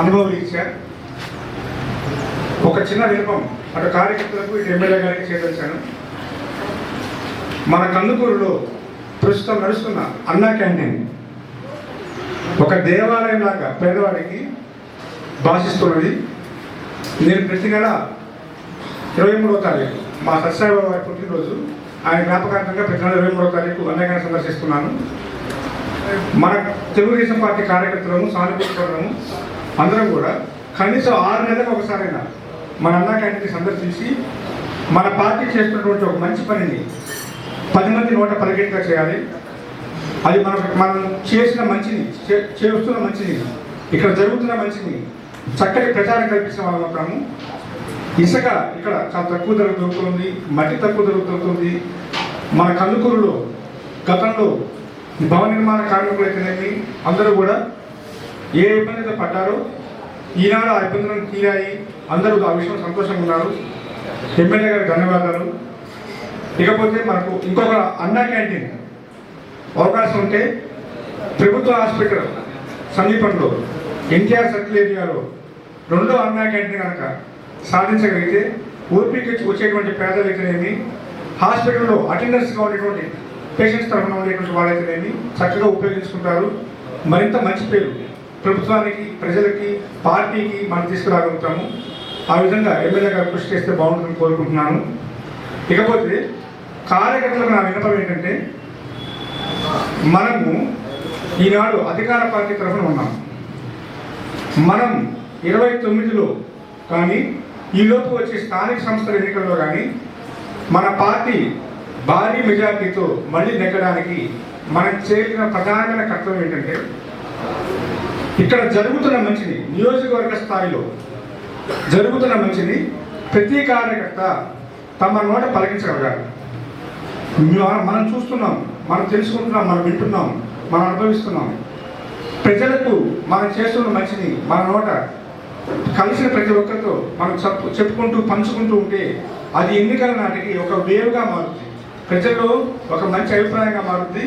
అనుభవ రీత్యా ఒక చిన్న వినపం అటు కార్యకర్తలకు ఇటు ఎమ్మెల్యే గారికి చేపించాను మన కందుకూరులో ప్రస్తుతం నడుస్తున్న అన్నా క్యాంటీన్ ఒక దేవాలయం లాగా పేదవాడికి భాషిస్తున్నది. నేను ప్రతి నెల ఇరవై మూడవ తారీఖు మా సత్యసాయిబాబు వారి పుట్టినరోజు. ఆయన జ్ఞాపకార్థంగా ప్రతి నెల ఇరవై మూడవ తారీఖు అన్నగారిని సందర్శిస్తున్నాను. మన తెలుగుదేశం పార్టీ కార్యకర్తలను సానుకూలము అందరం కూడా కనీసం ఆరు నెలలకు ఒకసారైనా మన అన్నా క్యాంటీన్ సందర్శించి మన పార్టీ చేస్తున్నటువంటి ఒక మంచి పనిని పది మంది నూట పలికేట్టుగా చేయాలి. అది మన మనం చేసిన మంచిని చే- చేస్తున్న మంచిని ఇక్కడ జరుగుతున్న మంచిని చక్కటి ప్రచారం కల్పించిన వాళ్ళు అవుతాము. ఇసుక ఇక్కడ చాలా తక్కువ ధర దొరుకుతుంది మట్టి తక్కువ ధర దొరుకుతుంది. మన కందుకూరులో గతంలో భవన నిర్మాణ కార్మికులు అయితేనేమి అందరూ కూడా ఏ ఇబ్బంది అయితే పడ్డారో ఈనాడు ఆ ఇబ్బందులను తీరాయి. అందరూ ఆ విషయం సంతోషంగా ఉన్నారు. ఎమ్మెల్యే గారికి ధన్యవాదాలు. ఇకపోతే మనకు ఇంకొక అన్నా క్యాంటీన్ అవకాశం ఉంటే ప్రభుత్వ హాస్పిటల్ సమీపంలో ఎన్టీఆర్ సర్కిల్ ఏరియాలో రెండో అన్నా క్యాంటీన్ కనుక సాధించగలిగితే ఓపీకి వచ్చేటువంటి పేదలైతేనేమి హాస్పిటల్లో అటెండర్స్గా ఉండేటువంటి పేషెంట్స్ తరఫున ఉండేటువంటి వాళ్ళైతేనేమి చక్కగా ఉపయోగించుకుంటారు. మరింత మంచి పేరు ప్రభుత్వానికి ప్రజలకి పార్టీకి మనం తీసుకురాగలుగుతాము. ఆ విధంగా ఎమ్మెల్యే గారు కృషి చేస్తే బాగుంటుందని కోరుకుంటున్నాను. ఇకపోతే కార్యకర్తలకు నా విన్నపం ఏంటంటే మనము ఈనాడు అధికార పార్టీ తరఫున ఉన్నాం. మనం ఇరవై తొమ్మిదిలో కానీ ఈలోపు వచ్చే స్థానిక సంస్థల ఎన్నికల్లో కానీ మన పార్టీ భారీ మెజార్టీతో మళ్ళీ నెగ్గడానికి మనం చేసిన ప్రధానమైన కర్తవ్యం ఏంటంటే ఇక్కడ జరుగుతున్న మంచిని నియోజకవర్గ స్థాయిలో జరుగుతున్న మంచిని ప్రతి కార్యకర్త తమ నోట పలికించగలగాలి. మనం చూస్తున్నాం మనం తెలుసుకుంటున్నాం మనం వింటున్నాం మనం అనుభవిస్తున్నాం. ప్రజలకు మనం చేస్తున్న మంచిని మన నోట కలిసిన ప్రతి ఒక్కరితో మనం చెప్పు చెప్పుకుంటూ పంచుకుంటూ ఉంటే అది ఎన్నికల నాటికి ఒక వేవ్గా మారుతుంది ప్రజల్లో ఒక మంచి అభిప్రాయంగా మారుతుంది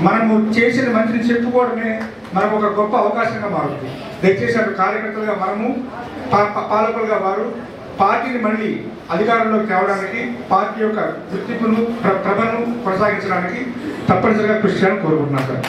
మనము చేసిన మంచిని చెప్పుకోవడమే మనకు ఒక గొప్ప అవకాశంగా మారుతుంది. దయచేసి అటు కార్యకర్తలుగా మనము పా- పాలకులుగా వారు పార్టీని మళ్ళీ అధికారంలోకి తేవడానికి పార్టీ యొక్క గుర్తింపును ప్ర- ప్రభను కొనసాగించడానికి తప్పనిసరిగా కృషి చేయాలని కోరుకుంటున్నాను సార్.